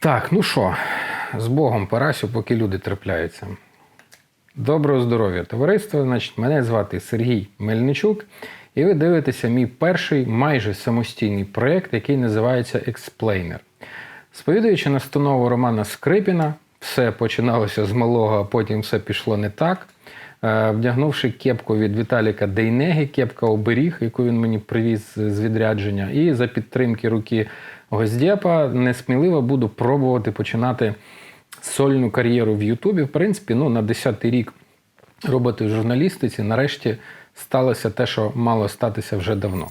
Так, ну що, з Богом, Парасю, поки люди трапляються. Доброго здоров'я, товариство. Значить, мене звати Сергій Мельничук, і ви дивитеся мій перший майже самостійний проєкт, який називається Explainer. Сповідуючи настанову Романа Скрипіна, все починалося з малого, а потім все пішло не так. Е, Вдягнувши кепку від Віталіка Дейнеги, кепка оберіг, яку він мені привіз з відрядження, і за підтримки руки Гостєпа несміливо буду пробувати починати сольну кар'єру в Ютубі. В принципі, ну, на 10-й рік роботи в журналістиці нарешті сталося те, що мало статися вже давно.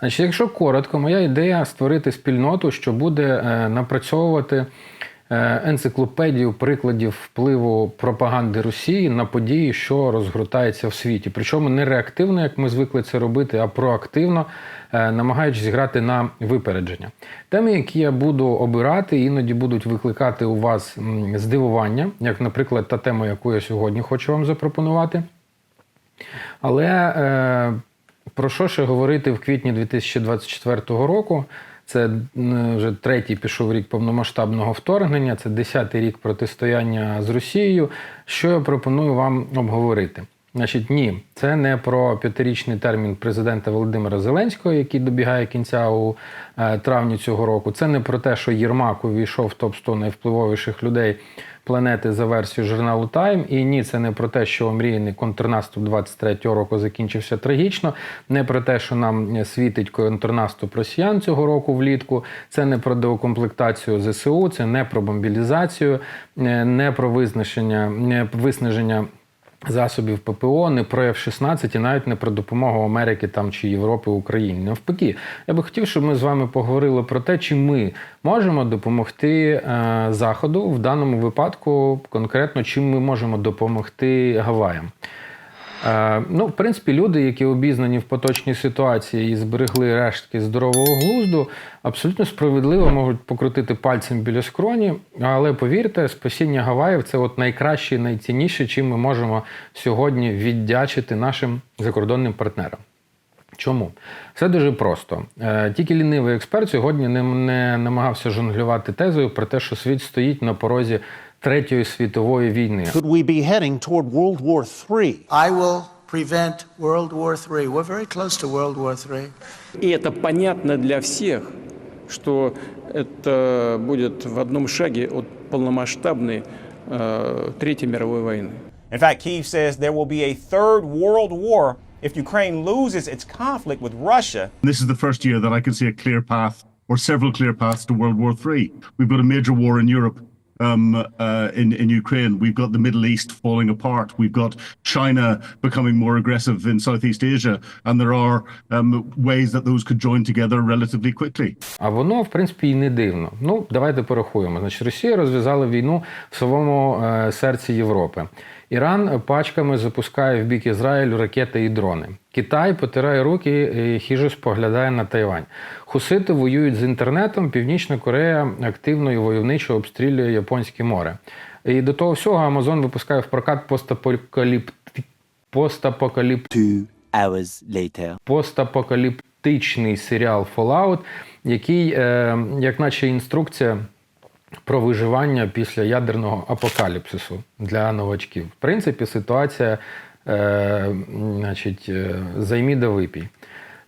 Значить, якщо коротко, моя ідея створити спільноту, що буде е, напрацьовувати енциклопедію прикладів впливу пропаганди Росії на події, що розгортаються в світі. Причому не реактивно, як ми звикли це робити, а проактивно, е, намагаючись грати на випередження. Теми, які я буду обирати, іноді будуть викликати у вас здивування, як, наприклад, та тема, яку я сьогодні хочу вам запропонувати. Але е, про що ще говорити в квітні 2024 року? Це вже третій пішов рік повномасштабного вторгнення, це десятий рік протистояння з Росією. Що я пропоную вам обговорити? Значить, ні, це не про п'ятирічний термін президента Володимира Зеленського, який добігає кінця у е, травні цього року. Це не про те, що Єрмак увійшов в топ 100 найвпливовіших людей планети за версією журналу Time. І ні, це не про те, що омріяний контрнаступ 23-го року закінчився трагічно. Не про те, що нам світить контрнаступ росіян цього року влітку. Це не про деокомплектацію ЗСУ, це не про мобілізацію, е, не про визначення, не виснаження. Засобів ППО, не про F-16 і навіть не про допомогу Америки там чи Європи Україні. Навпаки, я би хотів, щоб ми з вами поговорили про те, чи ми можемо допомогти е, Заходу в даному випадку, конкретно чим ми можемо допомогти Гаваям. Е, ну, в принципі, люди, які обізнані в поточній ситуації і зберегли рештки здорового глузду, абсолютно справедливо можуть покрутити пальцем біля скроні. Але повірте, спасіння Гаваїв це от найкраще і найцінніше, чим ми можемо сьогодні віддячити нашим закордонним партнерам. Чому? Все дуже просто. Е, Тільки лінивий експерт сьогодні не, не намагався жонглювати тезою про те, що світ стоїть на порозі Третьої світової війни. Could we be heading toward World War III? I will prevent World War III. We're very close to World War III. И это понятно для всех, что это будет в одном шаге от полномасштабной э, Третьей мировой войны. In fact, Kiev says there will be a third world war if Ukraine loses its conflict with Russia. This is the first year that I can see a clear path or several clear paths to World War III. We've got a major war in Europe. Um, uh, in, in Ukraine, we've got the Middle East falling apart. We've got China becoming more aggressive in Southeast Asia, and there are um, ways that those could join together relatively quickly. А воно, в принципі, і не дивно. Ну, давайте порахуємо. Значить, Росія розв'язала війну в самому е, серці Європи. Іран пачками запускає в бік Ізраїлю ракети і дрони. Китай потирає руки і хижо споглядає на Тайвань. Хусити воюють з інтернетом. Північна Корея активно і войовничо обстрілює Японське море. І до того всього Амазон випускає в прокат постапокаліпти... постапокаліп... Hours later. постапокаліптичний серіал Fallout, який, е, як наче інструкція про виживання після ядерного апокаліпсису для новачків. В принципі, ситуація е, значить, е, займі да випій.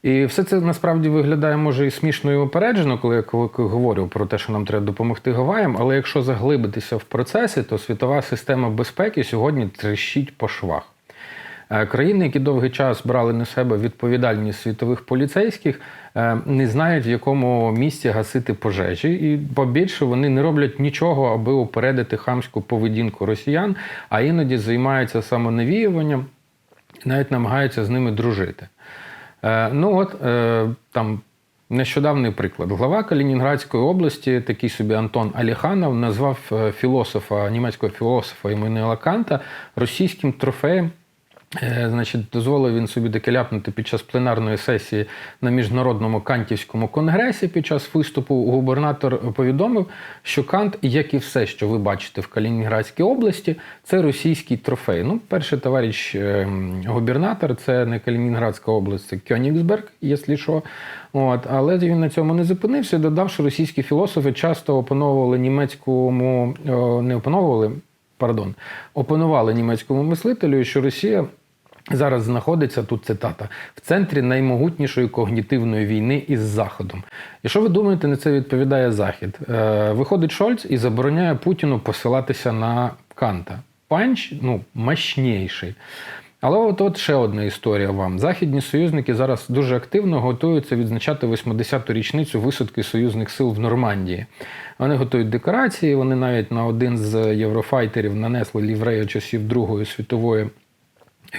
І все це насправді виглядає може і смішно і опереджено, коли я говорю про те, що нам треба допомогти Гаваям. Але якщо заглибитися в процеси, то світова система безпеки сьогодні тріщить по швах. Е, Країни, які довгий час брали на себе відповідальність світових поліцейських, е, не знають, в якому місці гасити пожежі, і побільше вони не роблять нічого, аби упередити хамську поведінку росіян, а іноді займаються самонавіюванням навіть намагаються з ними дружити. Е, Ну от там нещодавний приклад. Глава Калінінградської області, такий собі Антон Аліханов, назвав філософа, німецького філософа Іммануела Канта російським трофеєм Значить, дозволив він собі ляпнути під час пленарної сесії на міжнародному кантівському конгресі. Під час виступу губернатор повідомив, що Кант, як і все, що ви бачите в Калінінградській області, це російський трофей. Ну, перший товариш е, губернатор, це не Калінінградська область, це Кьонігсберг, якщо що. От, але він на цьому не зупинився. Додав, що російські філософи часто опановували німецькому, не опановували, пардон, опанували німецькому мислителю, що Росія зараз знаходиться тут цитата в центрі наймогутнішої когнітивної війни із Заходом. І що ви думаєте, на це відповідає Захід? Е, виходить Шольц і забороняє Путіну посилатися на Канта. Панч ну, мощніший. Але от, от ще одна історія вам. Західні союзники зараз дуже активно готуються відзначати 80-ту річницю висадки союзних сил в Нормандії. Вони готують декорації, вони навіть на один з єврофайтерів нанесли ліврею часів Другої світової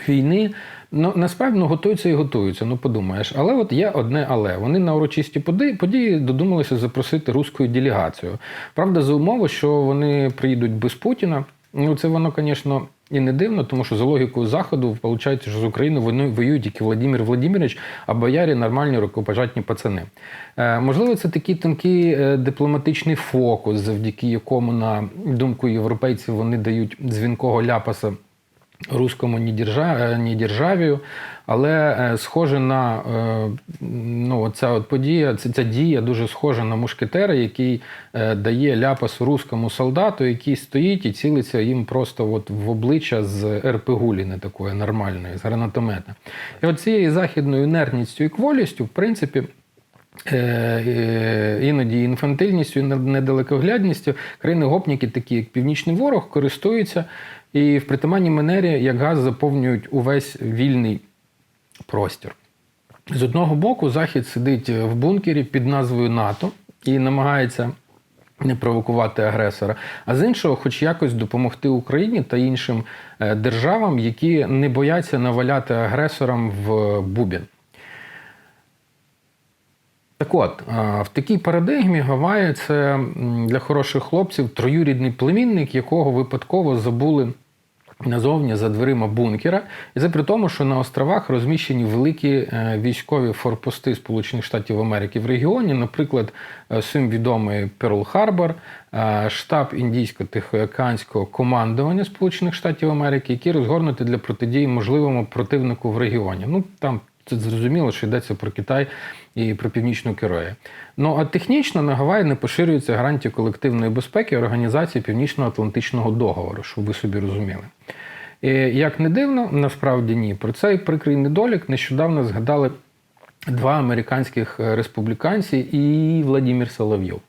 війни. Ну, насправді ну, готуються і готуються, ну подумаєш. Але от є одне але. Вони на урочисті події додумалися запросити руську делегацію. Правда, за умови, що вони приїдуть без Путіна. Ну, це воно, звісно, і не дивно, тому що за логікою Заходу виходить, що з України вони воюють тільки Владимир Владимирович, а боярі нормальні рукопожатні пацани. Е, можливо, це такий тонкий е, дипломатичний фокус, завдяки якому, на думку європейців, вони дають дзвінкого ляпаса руському ні державію, але е, схоже на е, ну, ця от подія, ця, ця дія дуже схожа на мушкетера, який е, дає ляпас руському солдату, який стоїть і цілиться їм просто от в обличчя з РПГулі, не такої нормальної, з гранатомета. І от цією західною інертністю і кволістю, в принципі, Е, е, іноді інфантильністю, і недалекоглядністю країни-гопніки, такі як Північний Ворог, користуються і в притаманній манері, як газ, заповнюють увесь вільний простір. З одного боку, Захід сидить в бункері під назвою НАТО і намагається не провокувати агресора, а з іншого, хоч якось допомогти Україні та іншим е, державам, які не бояться наваляти агресорам в бубін. Так от, в такій парадигмі Гаваї це для хороших хлопців троюрідний племінник, якого випадково забули назовні за дверима бункера. І це при тому, що на островах розміщені великі е, військові форпости Сполучених Штатів Америки в регіоні, наприклад, е, всім відомий Перл-Харбор, е, штаб індійсько-тихоокеанського командування Сполучених Штатів Америки, які розгорнуті для протидії можливому противнику в регіоні. Ну там це зрозуміло, що йдеться про Китай і про Північну Корею. Ну а технічно на Гаваї не поширюються гарантії колективної безпеки Організації Північно-Атлантичного договору, щоб ви собі розуміли. І, як не дивно, насправді ні. Про цей прикрий недолік нещодавно згадали два американських е, республіканці і Владимир Соловйов.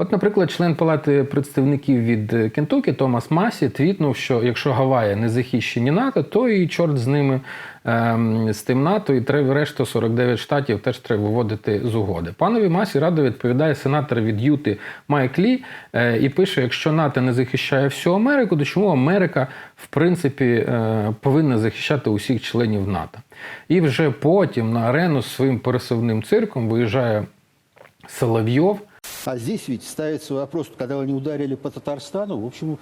От, наприклад, член Палати представників від Кентукі Томас Масі твітнув, що якщо Гаваї не захищені НАТО, то і чорт з ними ем, з тим НАТО, і треба решту 49 штатів теж треба виводити з угоди. Панові Масі радо відповідає сенатор від Юти Майк Лі е, і пише: якщо НАТО не захищає всю Америку, то чому Америка в принципі е, повинна захищати усіх членів НАТО? І вже потім на арену з своїм пересувним цирком виїжджає Соловйов. А здесь ведь ставится вопрос, когда они ударили по Татарстану, в общем,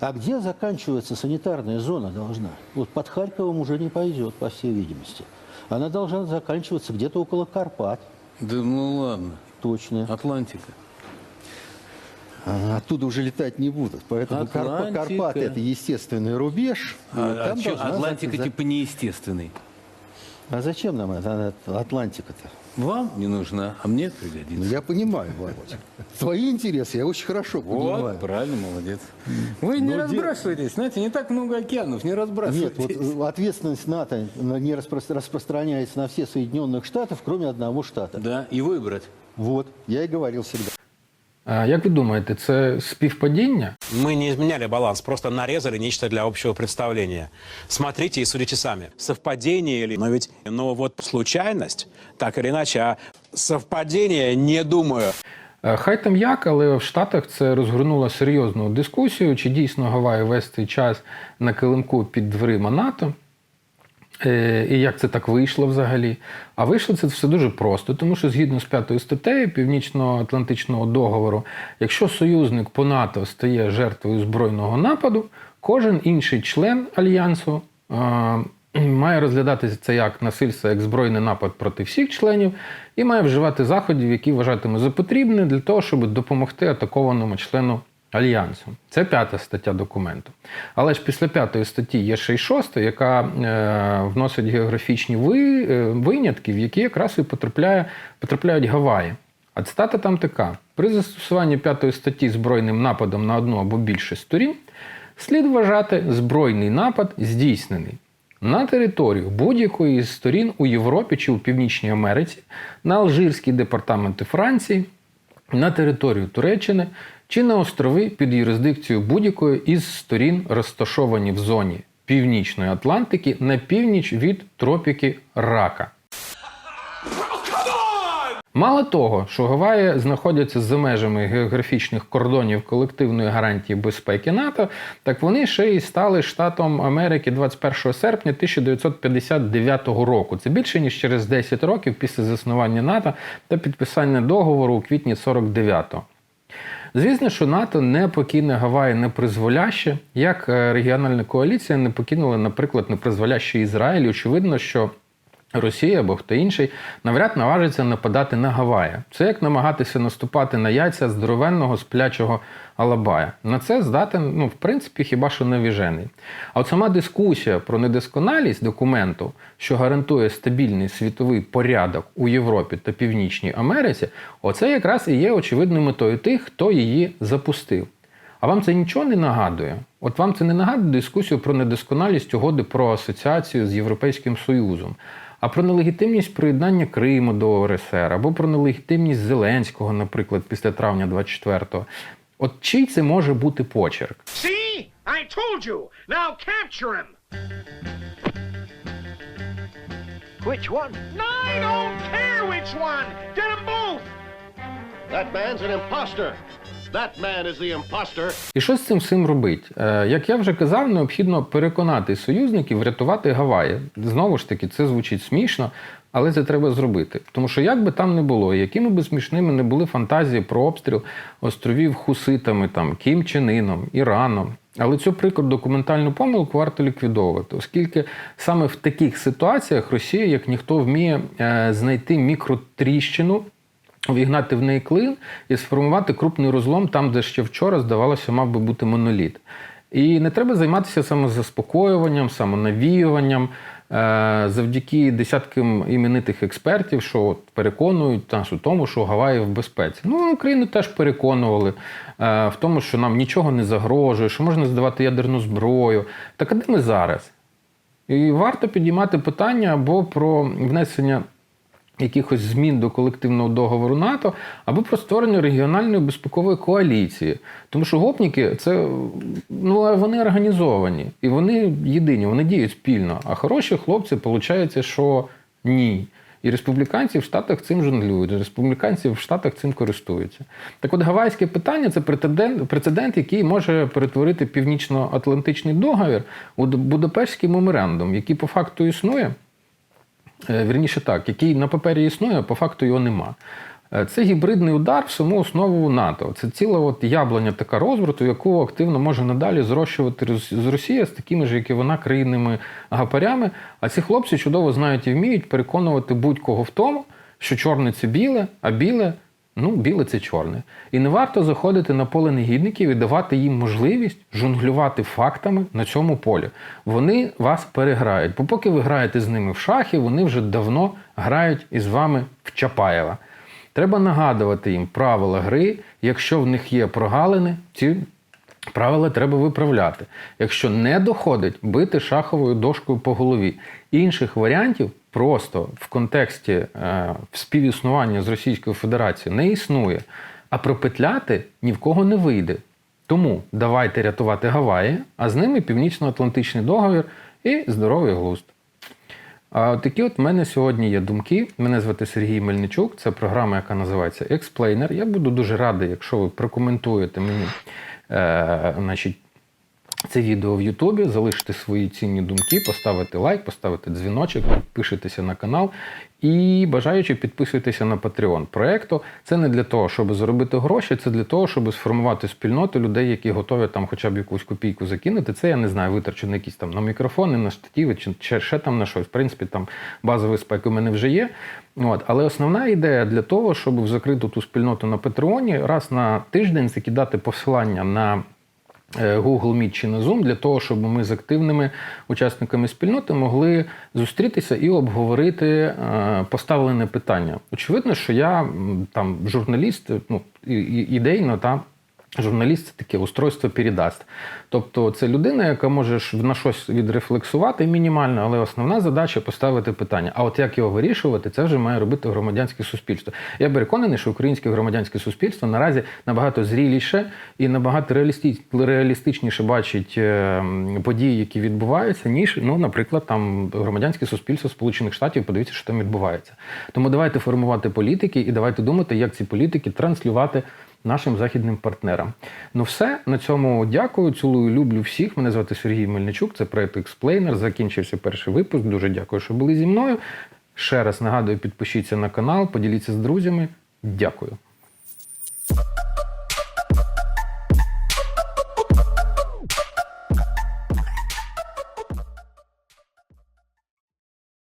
а где заканчивается санитарная зона должна? Вот под Харьковом уже не пойдет, по всей видимости. Она должна заканчиваться где-то около Карпат, Да ну ладно. точно. Атлантика. Оттуда уже летать не будут. Поэтому Атлантика. Карпаты – это естественный рубеж. А, а чё, Атлантика за- типа неестественный. А зачем нам эта Атлантика-то? Вам не нужна, а мне Ну, пригодится. я понимаю, Володя. Твои интересы я очень хорошо понимаю. Вот, правильно, молодец. Вы не Ну, де- разбрасывайтесь, знаете, не так много океанов, не Нет, разбрасывайтесь. вот э, ответственность НАТО на- не распро- распространяется на все Соединенных Штатов, кроме одного штата. Да, и выбрать. Вот, я и говорил всегда. А Як ви думаєте, це співпадіння? Мы не изменяли баланс, просто нарезали нечто для общего представления. Смотрите и судите сами. Совпадение или... Но ведь, ну вот случайность, так или иначе, а совпадение не думаю. Е, Хай там як, але в Штатах це розгорнуло серйозну дискусію, чи дійсно Гаваї весь цей час на килимку під дверима НАТО. Е, І як це так вийшло взагалі? А вийшло це все дуже просто, тому що згідно з п'ятою статтею Північно-Атлантичного договору, якщо союзник по НАТО стає жертвою збройного нападу, кожен інший член альянсу е, має розглядатися це як насильство, як збройний напад проти всіх членів, і має вживати заходів, які вважатиме за потрібне для того, щоб допомогти атакованому члену альянсу. Це п'ята стаття документу. Але ж після п'ятої статті є ще й шоста, яка е, вносить географічні ви, е, винятки, в які якраз і потрапляє, потрапляють Гаваї. А цитата там така: при застосуванні п'ятої статті збройним нападом на одну або більше сторін слід вважати збройний напад здійснений на територію будь-якої з сторін у Європі чи у Північній Америці, на Алжирські департаменти Франції, на територію Туреччини чи на острови під юрисдикцією будь-якої із сторін, розташовані в зоні Північної Атлантики на північ від тропіки Рака. Мало того, що Гаваї знаходяться за межами географічних кордонів колективної гарантії безпеки НАТО, так вони ще й стали штатом Америки 21 серпня 1959 року. Це більше ніж через 10 років після заснування НАТО та підписання договору у квітні 49-го. Звісно, що НАТО не покине Гаваї непризволяще, як е, регіональна коаліція не покинула, наприклад, непризволяще Ізраїль. Очевидно, що Росія або хто інший навряд наважиться нападати на Гаваї. Це як намагатися наступати на яйця здоровенного сплячого Алабая. На це здатен, ну, в принципі, хіба що навіжений. А от сама дискусія про недосконалість документу, що гарантує стабільний світовий порядок у Європі та Північній Америці, оце якраз і є очевидною метою тих, хто її запустив. А вам це нічого не нагадує? От вам це не нагадує дискусію про недосконалість угоди про асоціацію з Європейським Союзом, а про нелегітимність приєднання Криму до РСР, або про нелегітимність Зеленського, наприклад, після травня 24-го. От чий це може бути почерк? See? I told you! Now capture him! Which one? I don't care which one! Get them both! That man's an imposter. That man is the imposter. І що з цим всім робить? Е, Як я вже казав, необхідно переконати союзників врятувати Гаваї. Знову ж таки, це звучить смішно, але це треба зробити. Тому що як би там не було, якими би смішними не були фантазії про обстріл островів Хуситами, там, Кім Чен Іном, Іраном. Але цю прикро документальну помилку варто ліквідовувати, оскільки саме в таких ситуаціях Росія, як ніхто, вміє е, знайти мікротріщину вігнати в неї клин і сформувати крупний розлом там, де ще вчора, здавалося, мав би бути моноліт. І не треба займатися самозаспокоюванням, самонавіюванням е, завдяки десяткам іменитих експертів, що от переконують нас у тому, що Гаваї в безпеці. Ну, Україну теж переконували е, в тому, що нам нічого не загрожує, що можна здавати ядерну зброю. Так а де ми зараз? І варто підіймати питання або про внесення якихось змін до колективного договору НАТО або про створення регіональної безпекової коаліції. Тому що гопніки це ну вони організовані і вони єдині, вони діють спільно. А хороші хлопці, виходить, що ні. І республіканці в Штатах цим жонглюють, республіканці в Штатах цим користуються. Так от гавайське питання це прецедент, прецедент, який може перетворити північно-атлантичний договір у Будапештський меморандум, який по факту існує. Е, Вірніше так, який на папері існує, а по факту його нема. Е, Це гібридний удар в саму основу НАТО. Це ціла от яблуня така розбрату, яку активно може надалі зрощувати з Росія з такими ж, як і вона, країнними гапарями. А ці хлопці чудово знають і вміють переконувати будь-кого в тому, що чорне це біле, а біле ну, біле це чорне. І не варто заходити на поле негідників і давати їм можливість жонглювати фактами на цьому полі. Вони вас переграють. Бо поки ви граєте з ними в шахи, вони вже давно грають із вами в Чапаєва. Треба нагадувати їм правила гри. Якщо в них є прогалини, ці правила треба виправляти. Якщо не доходить, бити шаховою дошкою по голові. Інших варіантів просто в контексті е, співіснування з Російською Федерацією не існує. А пропетляти ні в кого не вийде. Тому давайте рятувати Гаваї, а з ними Північно-Атлантичний договір і здоровий глузд. А такі от в мене сьогодні є думки. Мене звати Сергій Мельничук. Це програма, яка називається Explainer. Я буду дуже радий, якщо ви прокоментуєте мені е, значить, це відео в Ютубі, залишити свої цінні думки, поставити лайк, поставити дзвіночок, підпишитися на канал і бажаючи підписуйтеся на Patreon проекту. Це не для того, щоб заробити гроші, це для того, щоб сформувати спільноту людей, які готові там хоча б якусь копійку закинути. Це я не знаю, витрачу на якісь там на мікрофони, на штативи чи ще, там на щось. В принципі, там базовий спек у мене вже є. От. Але основна ідея для того, щоб в закриту ту спільноту на Патреоні раз на тиждень закидати посилання на Google Meet чи на Zoom для того, щоб ми з активними учасниками спільноти могли зустрітися і обговорити е, поставлене питання. Очевидно, що я там журналіст, ну і- і- ідейно та. Журналіст це таке устройство передасть. Тобто це людина, яка може на щось відрефлексувати мінімально, але основна задача поставити питання. А от як його вирішувати, це вже має робити громадянське суспільство. Я переконаний, що українське громадянське суспільство наразі набагато зріліше і набагато реалістичніше бачить е, події, які відбуваються, ніж, ну, наприклад, там громадянське суспільство Сполучених Штатів. Подивіться, що там відбувається. Тому давайте формувати політики і давайте думати, як ці політики транслювати нашим західним партнерам. Ну все, на цьому дякую. Цілую, люблю всіх. Мене звати Сергій Мельничук, це проект Експлейнер. Закінчився перший випуск. Дуже дякую, що були зі мною. Ще раз нагадую, підпишіться на канал, поділіться з друзями. Дякую.